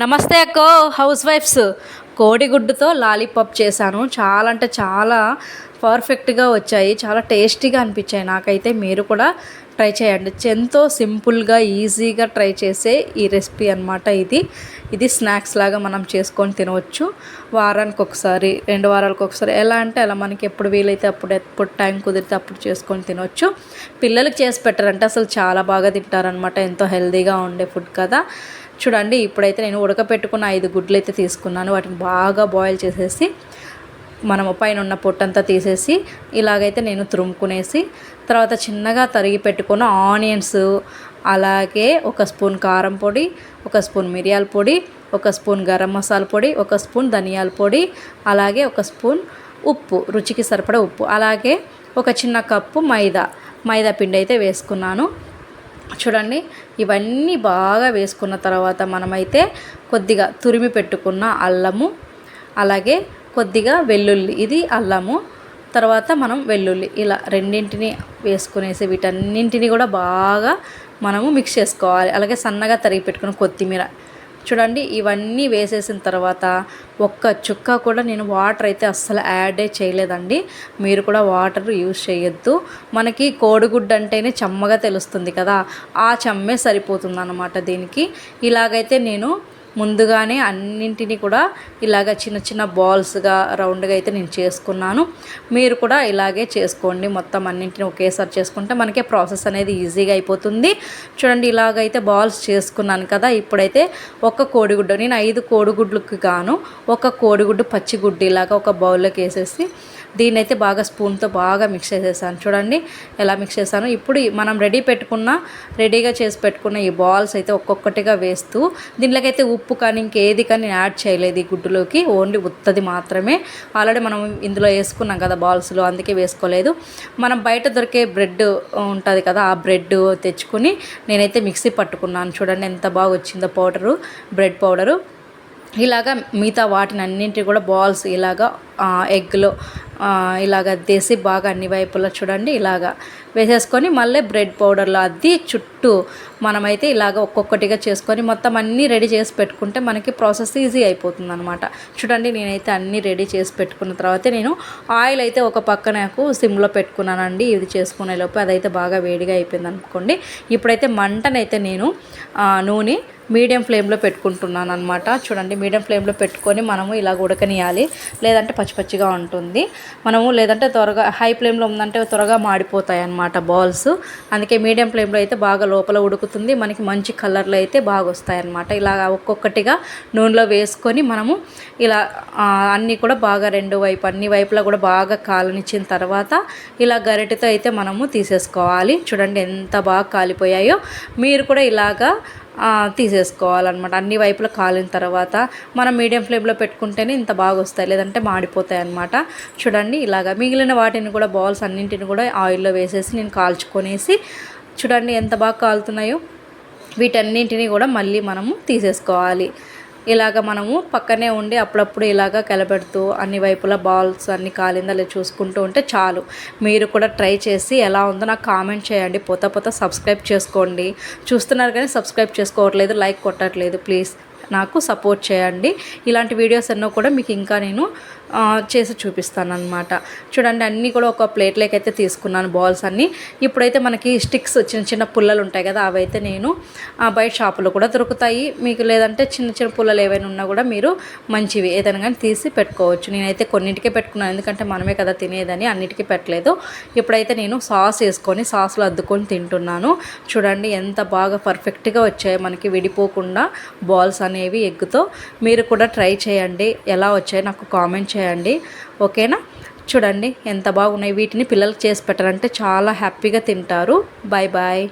నమస్తే అక్కో house wives. కోడిగుడ్డుతో lollipop చేశాను. చాలా అంటే చాలా పర్ఫెక్ట్గా వచ్చాయి. చాలా టేస్టీగా అనిపించాయి. నాకైతే మీరు కూడా ట్రై చేయండి. ఎంతో సింపుల్గా ఈజీగా ట్రై చేసే ఈ రెసిపీ అనమాట ఇది. ఇది స్నాక్స్ లాగా మనం చేసుకొని తినవచ్చు. వారానికి ఒకసారి రెండు వారాలకు ఒకసారి. ఎలా అంటే అలా మనకి ఎప్పుడు వీలైతే అప్పుడు ఎప్పుడు టైం కుదిరితే అప్పుడు చేసుకొని తినవచ్చు పిల్లలకి చేసి పెట్టారంటే అసలు చాలా బాగా తింటారనమాట ఎంతో హెల్తీగా ఉండే ఫుడ్ కదా. చూడండి ఇప్పుడైతే నేను ఉడకపెట్టుకున్న ఐదు గుడ్లు అయితే తీసుకున్నాను. వాటిని బాగా బాయిల్ చేసేసి మనము పైన ఉన్న పొట్టంతా తీసేసి ఇలాగైతే నేను తురుముకునేసి తర్వాత చిన్నగా తరిగి పెట్టుకున్న ఆనియన్స్ అలాగే ఒక స్పూన్ కారం పొడి ఒక స్పూన్ మిరియాల పొడి ఒక స్పూన్ గరం మసాలా పొడి ఒక స్పూన్ ధనియాల పొడి అలాగే ఒక స్పూన్ ఉప్పు రుచికి సరిపడా ఉప్పు. అలాగే ఒక చిన్న కప్పు మైదా మైదా పిండి అయితే వేసుకున్నాను. చూడండి ఇవన్నీ బాగా వేసుకున్న తర్వాత మనమైతే కొద్దిగా తురిమి పెట్టుకున్న అల్లము అలాగే కొద్దిగా వెల్లుల్లి. ఇది అల్లము తర్వాత మనం వెల్లుల్లి. ఇలా రెండింటిని వేసుకునేసి వీటన్నింటిని కూడా బాగా మనము మిక్స్ చేసుకోవాలి. అలాగే సన్నగా తరిగి పెట్టుకున్న కొత్తిమీర. చూడండి ఇవన్నీ వేసేసిన తర్వాత ఒక్క చుక్క కూడా నేను వాటర్ అయితే అస్సలు యాడే చేయలేదండి. మీరు కూడా వాటర్ యూజ్ చేయొద్దు. మనకి కోడిగుడ్డు అంటేనే చెమ్మగా తెలుస్తుంది కదా ఆ చెమ్మే సరిపోతుంది అన్నమాట దీనికి. ఇలాగైతే నేను ముందుగానే అన్నింటినీ కూడా ఇలాగ చిన్న చిన్న బాల్స్గా రౌండ్గా అయితే నేను చేసుకున్నాను. మీరు కూడా ఇలాగే చేసుకోండి. మొత్తం అన్నింటిని ఒకేసారి చేసుకుంటే మనకే ప్రాసెస్ అనేది ఈజీగా అయిపోతుంది. చూడండి ఇలాగైతే బాల్స్ చేసుకున్నాను కదా. ఇప్పుడైతే ఒక కోడిగుడ్డు నేను ఐదు కోడిగుడ్లకు గాను ఒక కోడిగుడ్డు పచ్చిగుడ్డు ఇలాగా ఒక బౌల్లోకి వేసేసి దీన్ని అయితే బాగా స్పూన్తో బాగా మిక్స్ చేసేసాను. చూడండి ఎలా మిక్స్ చేశాను. ఇప్పుడు మనం రెడీ పెట్టుకున్న రెడీగా చేసి పెట్టుకున్న ఈ బాల్స్ అయితే ఒక్కొక్కటిగా వేస్తూ దీనిలోకైతే ఉప్పు కానీ ఇంకేది కానీ యాడ్ చేయలేదు ఈ గుడ్డులోకి. ఓన్లీ ఉత్తది మాత్రమే. ఆల్రెడీ మనం ఇందులో వేసుకున్నాం కదా బాల్స్లో అందుకే వేసుకోలేదు. మనం బయట దొరికే బ్రెడ్ ఉంటుంది కదా ఆ బ్రెడ్ తెచ్చుకొని నేనైతే మిక్సీ పట్టుకున్నాను. చూడండి ఎంత బాగా వచ్చిందో పౌడరు బ్రెడ్ పౌడరు. ఇలాగా మిగతా వాటిని అన్నింటి కూడా బాల్స్ ఇలాగా ఎగ్లో ఇలాగ అద్దేసి బాగా అన్ని వైపులా చూడండి ఇలాగా వేసేసుకొని మళ్ళీ బ్రెడ్ పౌడర్లో అద్ది చుట్టూ మనమైతే ఇలాగ ఒక్కొక్కటిగా చేసుకొని మొత్తం అన్నీ రెడీ చేసి పెట్టుకుంటే మనకి ప్రాసెస్ ఈజీ అయిపోతుంది అనమాట చూడండి నేనైతే అన్నీ రెడీ చేసి పెట్టుకున్న తర్వాత నేను ఆయిల్ అయితే ఒక పక్క నాకు సిమ్లో పెట్టుకున్నానండి ఇది చేసుకునే లోపు అదైతే బాగా వేడిగా అయిపోయింది అనుకోండి. ఇప్పుడైతే మంటనైతే నేను నూనె మీడియం ఫ్లేమ్లో పెట్టుకుంటున్నాను అనమాట చూడండి మీడియం ఫ్లేమ్లో పెట్టుకొని మనము ఇలా ఉడకనియాలి. లేదంటే పచ్చి పచ్చిగా ఉంటుంది. మనము లేదంటే త్వరగా హై ఫ్లేమ్లో ఉందంటే త్వరగా మాడిపోతాయి అన్నమాట బాల్స్ అందుకే మీడియం ఫ్లేమ్లో అయితే బాగా లోపల ఉడుకుతుంది. మనకి మంచి కలర్లు అయితే బాగా వస్తాయి అన్నమాట. ఇలా ఒక్కొక్కటిగా నూనెలో వేసుకొని మనము ఇలా అన్నీ కూడా బాగా రెండు వైపు అన్ని వైపులా కూడా బాగా కాలనిచ్చిన తర్వాత ఇలా గరిటెతో అయితే మనము తీసేసుకోవాలి. చూడండి ఎంత బాగా కాలిపోయాయో. మీరు కూడా ఇలాగా తీసేసుకోవాలన్నమాట. అన్ని వైపులా కాలిన తర్వాత మనం మీడియం ఫ్లేమ్లో పెట్టుకుంటేనే ఇంత బాగా వస్తాయి లేదంటే మాడిపోతాయి అనమాట చూడండి ఇలాగా మిగిలిన వాటిని కూడా బాల్స్ అన్నింటిని కూడా ఆయిల్లో వేసేసి నేను కాల్చుకొనేసి చూడండి ఎంత బాగా కాలుతున్నాయో. వీటన్నింటినీ కూడా మళ్ళీ మనము తీసేసుకోవాలి. ఇలాగ మనము పక్కనే ఉండి అప్పుడప్పుడు ఇలాగ కలబెడుతూ అన్ని వైపులా బాల్స్ అన్ని కాలిందా చూసుకుంటూ ఉంటే చాలు. మీరు కూడా ట్రై చేసి ఎలా ఉందో నాకు కామెంట్ చేయండి. పోత పోత సబ్స్క్రైబ్ చేసుకోండి. చూస్తున్నారు కానీ సబ్స్క్రైబ్ చేసుకోవట్లేదు లైక్ కొట్టట్లేదు. ప్లీజ్. నాకు సపోర్ట్ చేయండి. ఇలాంటి వీడియోస్ ఎన్నో కూడా మీకు ఇంకా నేను చేసి చూపిస్తాను అనమాట చూడండి అన్నీ కూడా ఒక ప్లేట్లోకి అయితే తీసుకున్నాను బాల్స్ అన్నీ. ఇప్పుడైతే మనకి స్టిక్స్ చిన్న చిన్న పుల్లలు ఉంటాయి కదా అవైతే నేను బయట షాపులో కూడా దొరుకుతాయి. మీకు లేదంటే చిన్న చిన్న పుల్లలు ఏవైనా ఉన్నా కూడా మీరు మంచివి ఏదైనా కానీ తీసి పెట్టుకోవచ్చు. నేనైతే కొన్నింటికే పెట్టుకున్నాను. ఎందుకంటే మనమే కదా తినేదని అన్నిటికీ పెట్టలేదు. ఇప్పుడైతే నేను సాస్ వేసుకొని సాస్లో అద్దుకొని తింటున్నాను. చూడండి ఎంత బాగా పర్ఫెక్ట్గా వచ్చాయి. మనకి విడిపోకుండా బాల్స్ అనేవి ఎగ్గుతో మీరు కూడా ట్రై చేయండి. ఎలా వచ్చాయి నాకు కామెంట్ చేయండి. ఓకేనా? చూడండి ఎంత బాగున్నాయి. వీటిని పిల్లలకి చేసి పెట్టాలంటే చాలా హ్యాపీగా తింటారు. Bye bye